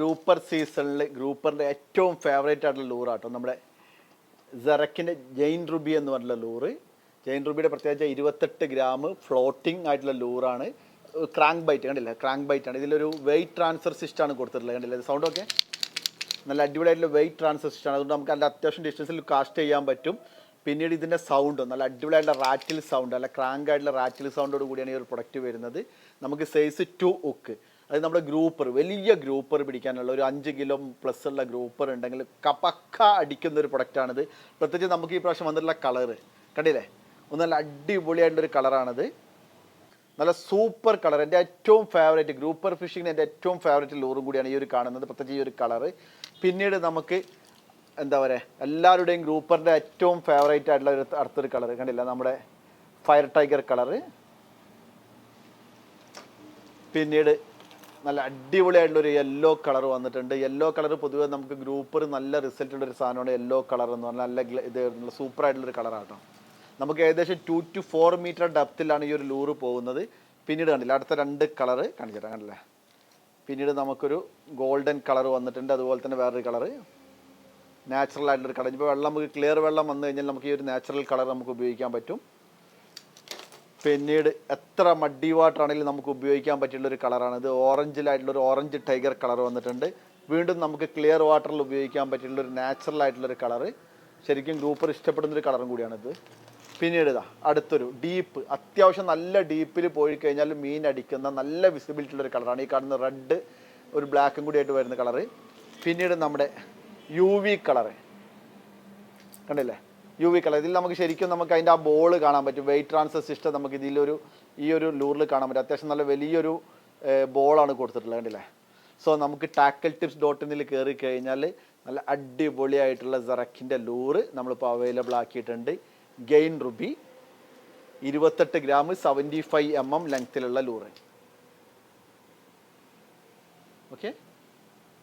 Grouper സീസണിൽ ഗ്രൂപ്പറിന്റെ ഏറ്റവും favourite ആയിട്ടുള്ള ലൂറാട്ടോ. നമ്മുടെ സെറക്കിന്റെ ജെയിൻ റുബി എന്ന് പറഞ്ഞുള്ള ലൂറ്. ജെയിൻ റുബിയുടെ പ്രത്യേകിച്ച് ഇരുപത്തെട്ട് ഗ്രാം ഫ്ലോട്ടിംഗ് ആയിട്ടുള്ള ലൂറാണ്. ക്രാങ്ക് ബൈറ്റ് കണ്ടില്ല? ക്രാങ്ക് ബൈറ്റ് ആണ്. ഇതിലൊരു വെയിറ്റ് ട്രാൻസ്ഫർ സിസ്റ്റം ആണ് കൊടുത്തിട്ടുള്ളത് കണ്ടില്ല? സൗണ്ട് ഒക്കെ? നല്ല അടിപൊളിയായിട്ടുള്ള വെയിറ്റ് ട്രാൻസ്ഫർ സിസ്റ്റം ആണ്. അതുകൊണ്ട് നമുക്ക് നല്ല അത്യാവശ്യം ഡിസ്റ്റൻസിൽ കാസ്റ്റ് ചെയ്യാൻ പറ്റും. പിന്നീട് ഇതിന്റെ സൗണ്ട് നല്ല അടിപൊളിയായിട്ടുള്ള റാറ്റിൽ സൗണ്ട് അല്ല ക്രാങ്ക് ആയിട്ടുള്ള റാറ്റിൽ സൗണ്ടോട് കൂടിയാണ് ഈ ഒരു പ്രൊഡക്റ്റ് വരുന്നത്. നമുക്ക് സൈസ് ടു ഉക്ക് അത് നമ്മുടെ ഗ്രൂപ്പർ വലിയ ഗ്രൂപ്പർ പിടിക്കാനുള്ള ഒരു അഞ്ച് കിലോ പ്ലസ് ഉള്ള ഗ്രൂപ്പർ ഉണ്ടെങ്കിൽ കപ്പക്ക അടിക്കുന്ന ഒരു പ്രൊഡക്റ്റാണിത് പ്രത്യേകിച്ച് നമുക്ക് ഈ പ്രാവശ്യം വന്നിട്ടുള്ള കളറ് കണ്ടില്ലേ? ഒന്ന് നല്ല അടിപൊളിയായിട്ടുള്ള ഒരു കളറാണിത് നല്ല സൂപ്പർ കളർ എന്റെ ഏറ്റവും ഫേവറേറ്റ് ഗ്രൂപ്പർ ഫിഷിങ്ങിന് എന്റെ ഏറ്റവും ഫേവറേറ്റ് ലൂറും കൂടിയാണ് ഈ ഒരു കാണുന്നത്. പ്രത്യേകിച്ച് ഈ ഒരു കളറ് പിന്നീട് നമുക്ക് എന്താ പറയുക എല്ലാവരുടെയും ഗ്രൂപ്പറിന്റെ ഏറ്റവും ഫേവറേറ്റ് ആയിട്ടുള്ള ഒരു അടുത്തൊരു കളർ കണ്ടില്ല? നമ്മുടെ ഫയർ ടൈഗർ കളറ് പിന്നീട് നല്ല അടിപൊളിയായിട്ടുള്ള ഒരു യെല്ലോ കളർ വന്നിട്ടുണ്ട്. യെല്ലോ കളർ പൊതുവെ നമുക്ക് ഗ്രൂപ്പർ നല്ല റിസൾട്ട് ഉള്ള ഒരു സാധനമാണ് യെല്ലോ കളർ എന്ന് പറഞ്ഞാൽ നല്ല ഇത് സൂപ്പർ ആയിട്ടുള്ള ആയിട്ടുള്ളൊരു കളറാട്ടോ നമുക്ക് ഏകദേശം ടു ടു ഫോർ മീറ്റർ ഡെപ്തിലാണ് ഈ ഒരു ലൂറ് പോകുന്നത്. പിന്നീട് കണ്ടില്ല അടുത്ത രണ്ട് കളറ് കാണിച്ചിട്ടാ കണ്ടില്ലേ? പിന്നീട് നമുക്കൊരു ഗോൾഡൻ കളർ വന്നിട്ടുണ്ട് അതുപോലെ തന്നെ വേറൊരു കളറ് നാച്ചുറൽ ആയിട്ടുള്ളൊരു കളർ ഇപ്പോൾ വെള്ളം നമുക്ക് ക്ലിയർ വെള്ളം വന്നു കഴിഞ്ഞാൽ നമുക്ക് ഈ ഒരു നാച്ചുറൽ കളർ നമുക്ക് ഉപയോഗിക്കാൻ പറ്റും. പിന്നീട് എത്ര മഡി വാട്ടർ ആണെങ്കിലും നമുക്ക് ഉപയോഗിക്കാൻ പറ്റിയുള്ള ഒരു കളറാണ് ഇത് ഓറഞ്ചിലായിട്ടുള്ള ഒരു ഓറഞ്ച് ടൈഗർ കളർ വന്നിട്ടുണ്ട്. വീണ്ടും നമുക്ക് ക്ലിയർ വാട്ടറിൽ ഉപയോഗിക്കാൻ പറ്റിയുള്ള ഒരു നാച്ചുറൽ ആയിട്ടുള്ള ഒരു കളറ് ശരിക്കും ഗ്രൂപ്പർ ഇഷ്ടപ്പെടുന്ന ഒരു കളറും കൂടിയാണിത്. പിന്നീട് ഇതാ അടുത്തൊരു ഡീപ്പ് അത്യാവശ്യം നല്ല ഡീപ്പിൽ പോയി കഴിഞ്ഞാൽ മീൻ അടിക്കുന്ന നല്ല വിസിബിലിറ്റി ഉള്ള ഒരു കളറാണ് ഈ കാണുന്ന റെഡ് ഒരു ബ്ലാക്കും കൂടി ആയിട്ട് വരുന്ന കളറ് പിന്നീട് നമ്മുടെ യു വി കളറ് കണ്ടില്ലേ? U V colour. ഇതിൽ നമുക്ക് ശരിക്കും നമുക്ക് അതിന്റെ ആ ബോൾ കാണാൻ പറ്റും. വെയിറ്റ് ട്രാൻസ്ഫർ സിസ്റ്റം നമുക്ക് ഇതിലൊരു ഈ ഒരു ലൂറിൽ കാണാൻ പറ്റും. അത്യാവശ്യം നല്ല വലിയൊരു ബോളാണ് കൊടുത്തിട്ടുള്ളത് കണ്ടില്ലേ? സോ നമുക്ക് ടാക്കൽ ടിപ്സ് ഡോട്ട് ഇന്നിൽ കയറി കഴിഞ്ഞാൽ നല്ല അടിപൊളിയായിട്ടുള്ള സെറക്കിന്റെ ലൂറ് നമ്മളിപ്പോൾ അവൈലബിൾ ആക്കിയിട്ടുണ്ട്. ഗെയിൻ റുബി ഇരുപത്തെട്ട് gram seventy five M M ലെങ്ത്തിലുള്ള lure okay